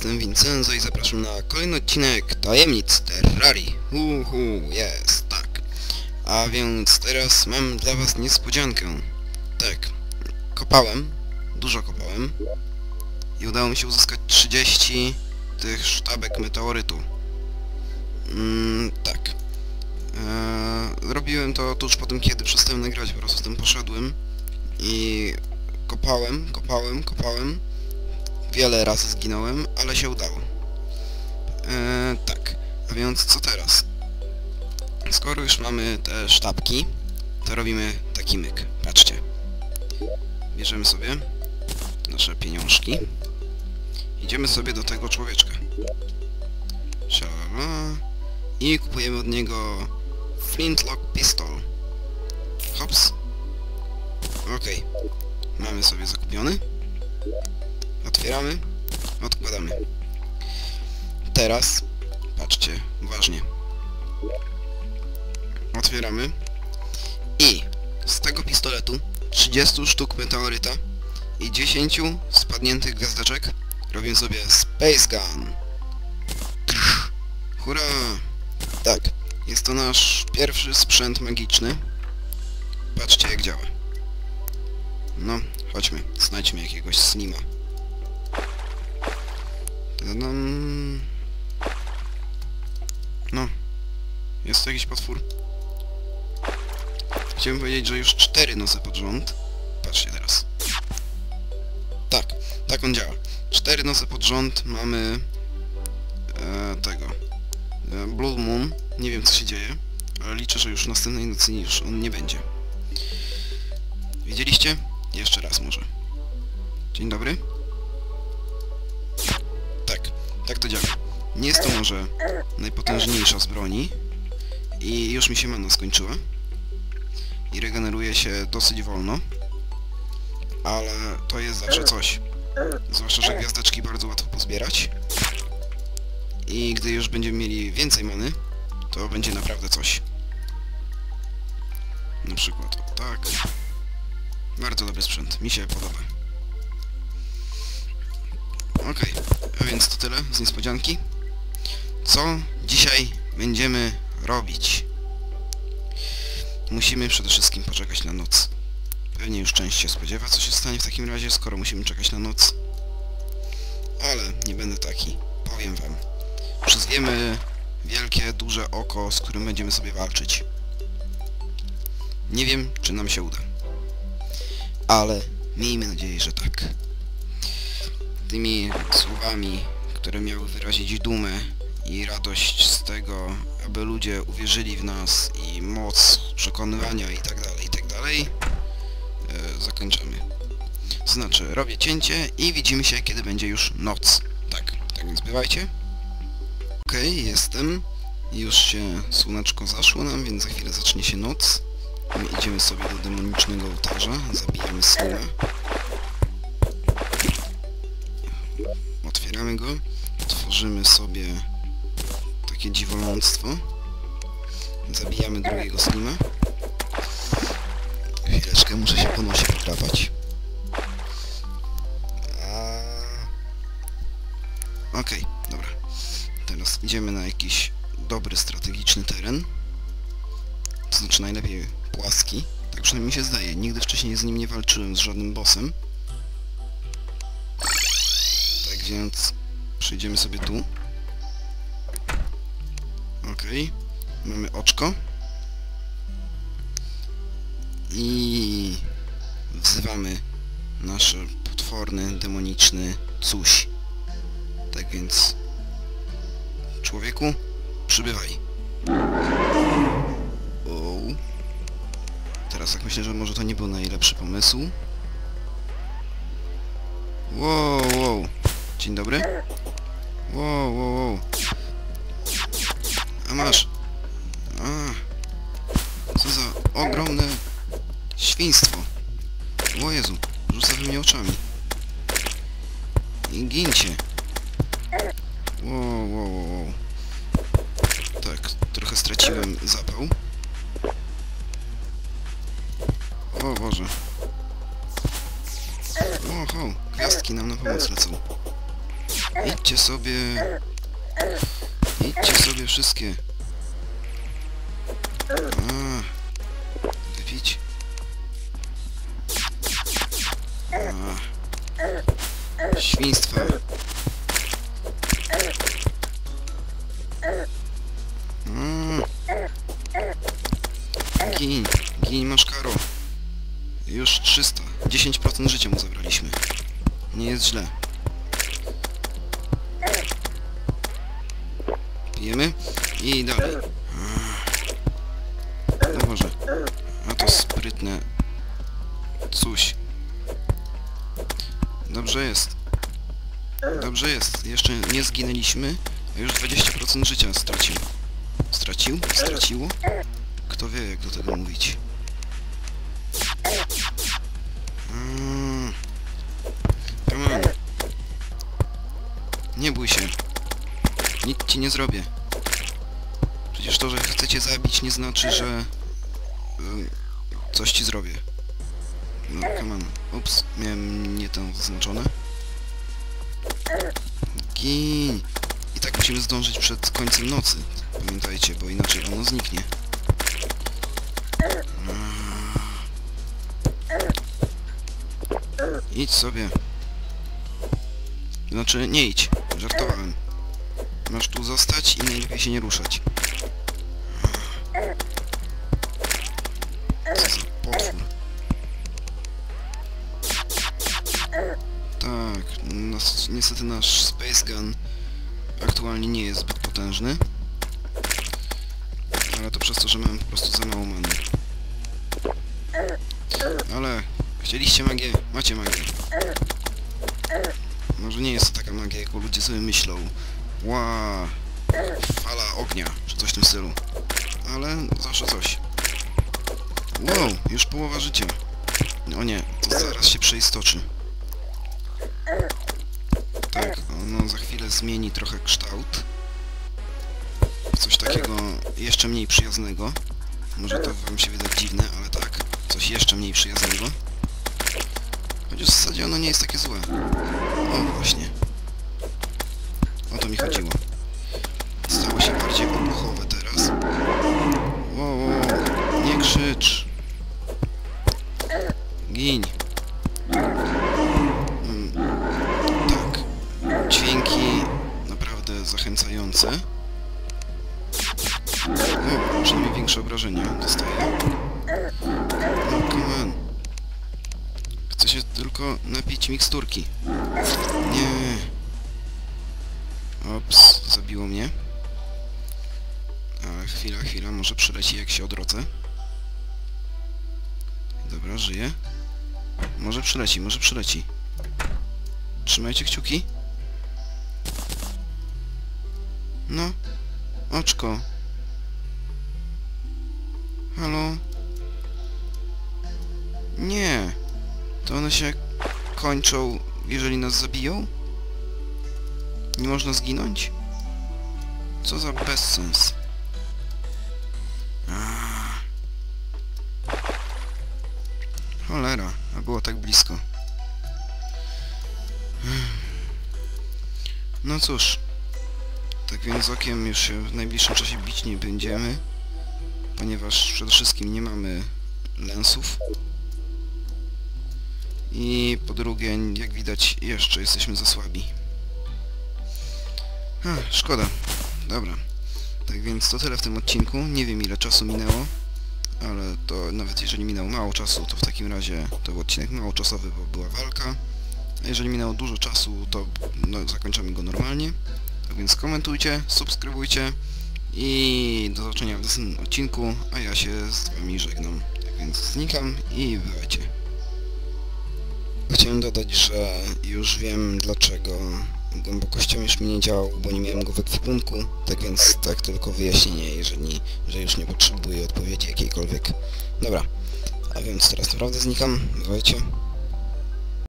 jestem Vincenzo i zapraszam na kolejny odcinek Tajemnic Terrarii. Uhu, jest, tak. A więc teraz mam dla was niespodziankę. Tak, kopałem, dużo kopałem i udało mi się uzyskać 30 tych sztabek meteorytu. Mm, tak. Eee, robiłem to tuż po tym, kiedy przestałem nagrywać, po prostu z tym poszedłem i kopałem, kopałem, kopałem. Wiele razy zginąłem, ale się udało. Eee, tak, a więc co teraz? Skoro już mamy te sztabki, to robimy taki myk. Patrzcie. Bierzemy sobie nasze pieniążki. Idziemy sobie do tego człowieczka. Szalala. I kupujemy od niego Flintlock Pistol. Hops. Okej. Mamy sobie zakupiony. Otwieramy. Odkładamy. Teraz, patrzcie, uważnie. Otwieramy. I z tego pistoletu 30 sztuk meteoryta i 10 spadniętych gwiazdeczek robimy sobie Space Gun. Hurra! Tak, jest to nasz pierwszy sprzęt magiczny. Patrzcie jak działa. No, chodźmy, znajdźmy jakiegoś slima. Tadam. No, jest to jakiś potwór. Chciałbym powiedzieć, że już cztery nosy pod rząd. Patrzcie teraz. Tak, tak on działa. Cztery nosy pod rząd mamy e, tego. E, Blood Moon. Nie wiem co się dzieje, ale liczę, że już następnej nocy już on nie będzie. Widzieliście? Jeszcze raz może. Dzień dobry. Tak, to działa. Nie jest to może najpotężniejsza z broni i już mi się mana skończyła i regeneruje się dosyć wolno, ale to jest zawsze coś. Zwłaszcza, że gwiazdeczki bardzo łatwo pozbierać i gdy już będziemy mieli więcej many, to będzie naprawdę coś. Na przykład o tak. Bardzo dobry sprzęt, mi się podoba. Okej, a więc to tyle z niespodzianki. Co dzisiaj będziemy robić? Musimy przede wszystkim poczekać na noc. Pewnie już część się spodziewa, co się stanie w takim razie, skoro musimy czekać na noc. Ale nie będę taki, powiem wam. Przyzwiemy wielkie, duże oko, z którym będziemy sobie walczyć. Nie wiem, czy nam się uda. Ale miejmy nadzieję, że tak. Tymi słowami, które miały wyrazić dumę i radość z tego, aby ludzie uwierzyli w nas i moc przekonywania i tak dalej, i tak e, zakończymy. To znaczy, robię cięcie i widzimy się, kiedy będzie już noc. Tak, tak więc bywajcie. Okej, okay, jestem. Już się słoneczko zaszło nam, więc za chwilę zacznie się noc. My idziemy sobie do demonicznego ołtarza, zabijamy slima. Otwieramy go, tworzymy sobie takie dziwoląctwo. Zabijamy drugiego slima. Chwileczkę, muszę się po nosie. Okej, okay, dobra. Teraz idziemy na jakiś dobry, strategiczny teren. To znaczy najlepiej płaski. Tak przynajmniej mi się zdaje. Nigdy wcześniej z nim nie walczyłem, z żadnym bossem. Więc przejdziemy sobie tu. Okay. Mamy oczko. I wzywamy nasz potworny, demoniczny coś. Tak więc człowieku, przybywaj. O. Teraz tak myślę, że może to nie był najlepszy pomysł. Wow. Dzień dobry. Wow, wow, wow. A masz. A. Co za ogromne świństwo. O Jezu, rzuca mnie oczami. I gincie. Wow, wow, wow. Tak, trochę straciłem zapał. O Boże. Oho, gwiazdki nam na pomoc lecą. Idźcie sobie... Idźcie sobie wszystkie. A, wypić. Świństwa. Mm. Gin, gin masz karo. Już 300. 10% życia mu zabraliśmy. Nie jest źle. Pijemy i dalej. No może. A to sprytne. Coś. Dobrze jest. Dobrze jest. Jeszcze nie zginęliśmy, a już 20% życia stracił. Stracił? Straciło? Kto wie, jak do tego mówić. Mm. Nie bój się. Nic ci nie zrobię. Przecież to, że chcę cię zabić nie znaczy, że... coś ci zrobię. No, come on. Ups, miałem nie to zaznaczone. Gin. I tak musimy zdążyć przed końcem nocy. Pamiętajcie, bo inaczej ono zniknie. Idź sobie. Znaczy, nie idź. Żartowałem. Masz tu zostać i najlepiej się nie ruszać. Nas, niestety nasz Space Gun aktualnie nie jest zbyt potężny. Ale to przez to, że mam po prostu za mało many. Ale chcieliście magię, macie magię. Może nie jest to taka magia, jaką ludzie sobie myślą. Ła, fala ognia, czy coś w tym stylu. Ale zawsze coś. Wow, już połowa życia. O nie, to zaraz się przeistoczy. Tak, ono za chwilę zmieni trochę kształt. Coś takiego jeszcze mniej przyjaznego. Może to wam się wydać dziwne, ale tak. Coś jeszcze mniej przyjaznego. Chociaż w zasadzie ono nie jest takie złe. O, właśnie. O to mi chodziło. Stało się bardziej obuchowe teraz. Wow. nie krzycz. Gin. Tylko napić miksturki. Nie. Ops, zabiło mnie. A chwila, chwila, może przyleci jak się odrodzę. Dobra, żyję. Może przyleci, może przyleci. Trzymajcie kciuki. No. Oczko. Halo? Nie. To one się kończą, jeżeli nas zabiją? Nie można zginąć? Co za bezsens. Cholera, a było tak blisko. No cóż. Tak więc okiem już się w najbliższym czasie bić nie będziemy. Ponieważ przede wszystkim nie mamy lensów. I po drugie, jak widać, jeszcze jesteśmy za słabi. Ach, szkoda. Dobra. Tak więc to tyle w tym odcinku. Nie wiem ile czasu minęło, ale to nawet jeżeli minęło mało czasu, to w takim razie to był odcinek mało czasowy, bo była walka. A jeżeli minęło dużo czasu, to no, zakończymy go normalnie. Tak więc komentujcie, subskrybujcie i do zobaczenia w następnym odcinku, a ja się z wami żegnam. Tak więc znikam i bywajcie. Chciałem dodać, że już wiem dlaczego głębokościomierz mi nie działał, bo nie miałem go w ekwipunku, tak więc tak tylko wyjaśnienie, jeżeli że już nie potrzebuję odpowiedzi jakiejkolwiek. Dobra, a więc teraz naprawdę znikam, bywajcie.